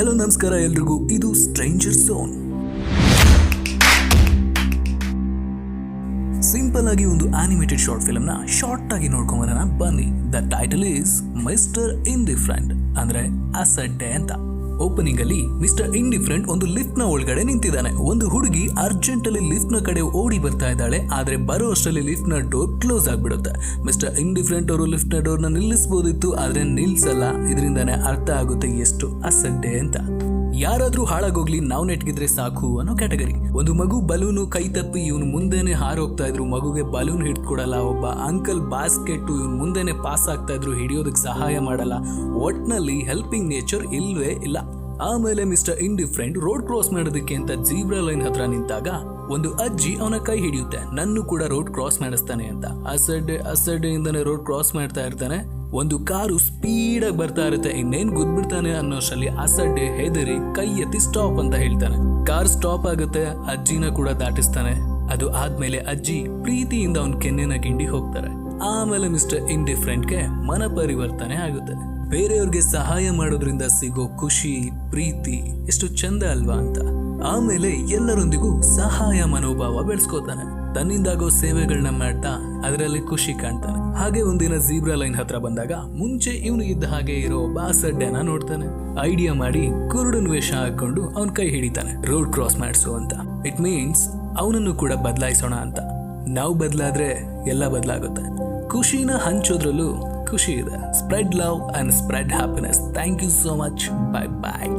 Hello, ನಮಸ್ಕಾರ ಎಲ್ರಿಗೂ. ಇದು ಸ್ಟ್ರೇಂಜರ್ ಸೋನ್ ಸಿಂಪಲ್ ಆಗಿ ಒಂದು ಆನಿಮೇಟೆಡ್ ಶಾರ್ಟ್ ಫಿಲ್ಮ್ನ ಶಾರ್ಟ್ ಆಗಿ ನೋಡ್ಕೊಂಬರೋಣ ಬನ್ನಿ. The title is mister indifferent ಅಂದ್ರೆ ಅಸಡ್ಡೆ ಅಂತ. ಓಪನಿಂಗ್ ಅಲ್ಲಿ ಮಿಸ್ಟರ್ ಇಂಡಿಫ್ರೆಂಟ್ ಒಂದು ಲಿಫ್ಟ್ನ ಒಳಗಡೆ ನಿಂತಿದ್ದಾನೆ. ಒಂದು ಹುಡುಗಿ ಅರ್ಜೆಂಟ್ ಅಲ್ಲಿ ಲಿಫ್ಟ್ನ ಕಡೆ ಓಡಿ ಬರ್ತಾ ಇದ್ದಾಳೆ. ಆದ್ರೆ ಬರೋ ಅಷ್ಟರಲ್ಲಿ ಲಿಫ್ಟ್ನ ಡೋರ್ ಕ್ಲೋಸ್ ಆಗ್ಬಿಡುತ್ತೆ. ಮಿಸ್ಟರ್ ಇಂಡಿಫ್ರೆಂಟ್ ಅವರು ಲಿಫ್ಟ್ನ ಡೋರ್ನ ನಿಲ್ಲಿಸಬಹುದಿತ್ತು ಆದ್ರೆ ನಿಲ್ಸಲ್ಲ. ಇದರಿಂದಾನೆ ಅರ್ಥ ಆಗುತ್ತೆ ಎಷ್ಟು ಅಸಡ್ಡೆ ಅಂತ. ಯಾರಾದ್ರೂ ಹಾಳಾಗೋಗ್ಲಿ, ನಾವು ನೆಟ್ಗಿದ್ರೆ ಸಾಕು ಅನ್ನೋ ಕ್ಯಾಟಗರಿ. ಒಂದು ಮಗು ಬಲೂನು ಕೈ ತಪ್ಪಿ ಇವನು ಮುಂದೆನೆ ಹಾರೋಗ್ತಾ ಇದ್ರು, ಮಗುಗೆ ಬಲೂನ್ ಹಿಡ್ಕೊಡಲ್ಲ, ಒಬ್ಬ ಅಂಕಲ್ ಬಾಸ್ಕೆಟ್ ಇವನ್ ಮುಂದೆನೆ ಪಾಸ್ ಆಗ್ತಾ ಇದ್ರು ಹಿಡಿಯೋದಕ್ಕೆ ಸಹಾಯ ಮಾಡಲ್ಲ. ಒಟ್ನಲ್ಲಿ ಹೆಲ್ಪಿಂಗ್ ನೇಚರ್ ಇಲ್ವೇ ಇಲ್ಲ. ಆಮೇಲೆ ಮಿಸ್ಟರ್ ಇಂಡಿಫ್ರೆಂಟ್ ರೋಡ್ ಕ್ರಾಸ್ ಮಾಡೋದಕ್ಕೆ ಅಂತ ಜೀಬ್ರಾ ಲೈನ್ ಹತ್ರ ನಿಂತಾಗ ಒಂದು ಅಜ್ಜಿ ಅವನ ಕೈ ಹಿಡಿಯುತ್ತೆ. ನನ್ನ ಕೂಡ ರೋಡ್ ಕ್ರಾಸ್ ಮಾಡಿಸ್ತಾನೆ ಅಂತ. ಅಸಡ್ಡೆ, ಅಸಡ್ಡೆಯಿಂದನೇ ರೋಡ್ ಕ್ರಾಸ್ ಮಾಡ್ತಾ ಇರ್ತಾನೆ. ಒಂದು ಕಾರು ಸ್ಪೀಡ್ ಆಗಿ ಬರ್ತಾ ಇರುತ್ತೆ. ಇನ್ನೇನ್ ಗುದ್ಬಿಡ್ತಾನೆ ಅನ್ನೋಷ್ಟರಲ್ಲಿ ಅಸಡ್ಡೆ, ಹೆದರಿ, ಕೈ ಎತ್ತಿ ಸ್ಟಾಪ್ ಅಂತ ಹೇಳ್ತಾನೆ. ಕಾರ್ ಸ್ಟಾಪ್ ಆಗುತ್ತೆ, ಅಜ್ಜಿನ ಕೂಡ ದಾಟಿಸ್ತಾನೆ. ಅದು ಆದ್ಮೇಲೆ ಅಜ್ಜಿ ಪ್ರೀತಿಯಿಂದ ಅವನ್ ಕೆನ್ನೆನ ಗಿಂಡಿ ಹೋಗ್ತಾರೆ. ಆಮೇಲೆ ಮಿಸ್ಟರ್ ಇಂಡಿಫ್ರೆಂಟ್ಗೆ ಮನ ಪರಿವರ್ತನೆ ಆಗುತ್ತೆ. ಬೇರೆಯವ್ರಿಗೆ ಸಹಾಯ ಮಾಡೋದ್ರಿಂದ ಸಿಗೋ ಖುಷಿ, ಪ್ರೀತಿ ಎಷ್ಟು ಚಂದ ಅಲ್ವಾ ಅಂತ. ಆಮೇಲೆ ಎಲ್ಲರೊಂದಿಗೂ ಸಹಾಯ ಮನೋಭಾವ ಬೆಳೆಸ್ಕೋತಾನೆ. ತನ್ನಿಂದಾಗೋ ಸೇವೆಗಳನ್ನ ಮಾಡ್ತಾ ಅದರಲ್ಲಿ ಖುಷಿ ಕಾಣ್ತಾನೆ. ಹಾಗೆ ಒಂದಿನ ಜೀಬ್ರಾ ಲೈನ್ ಹತ್ರ ಬಂದಾಗ ಮುಂಚೆ ಇವನು ಇದ್ದ ಹಾಗೆ ಇರೋ ಬಾಸಡ್ಡೆನ ನೋಡ್ತಾನೆ. ಐಡಿಯಾ ಮಾಡಿ ಕುರುಡನ್ ವೇಷ ಹಾಕೊಂಡು ಅವನ್ ಕೈ ಹಿಡಿತಾನೆ. ರೋಡ್ ಕ್ರಾಸ್ ಮಾಡಿಸು ಅಂತ. ಇಟ್ ಮೀನ್ಸ್ ಅವನನ್ನು ಕೂಡ ಬದಲಾಯಿಸೋಣ ಅಂತ. ನಾವು ಬದಲಾದ್ರೆ ಎಲ್ಲ ಬದಲಾಗುತ್ತೆ. ಖುಷಿನ ಹಂಚೋದ್ರಲ್ಲೂ ಖುಷಿ ಇದೆ spread love and spread happiness thank you so much bye bye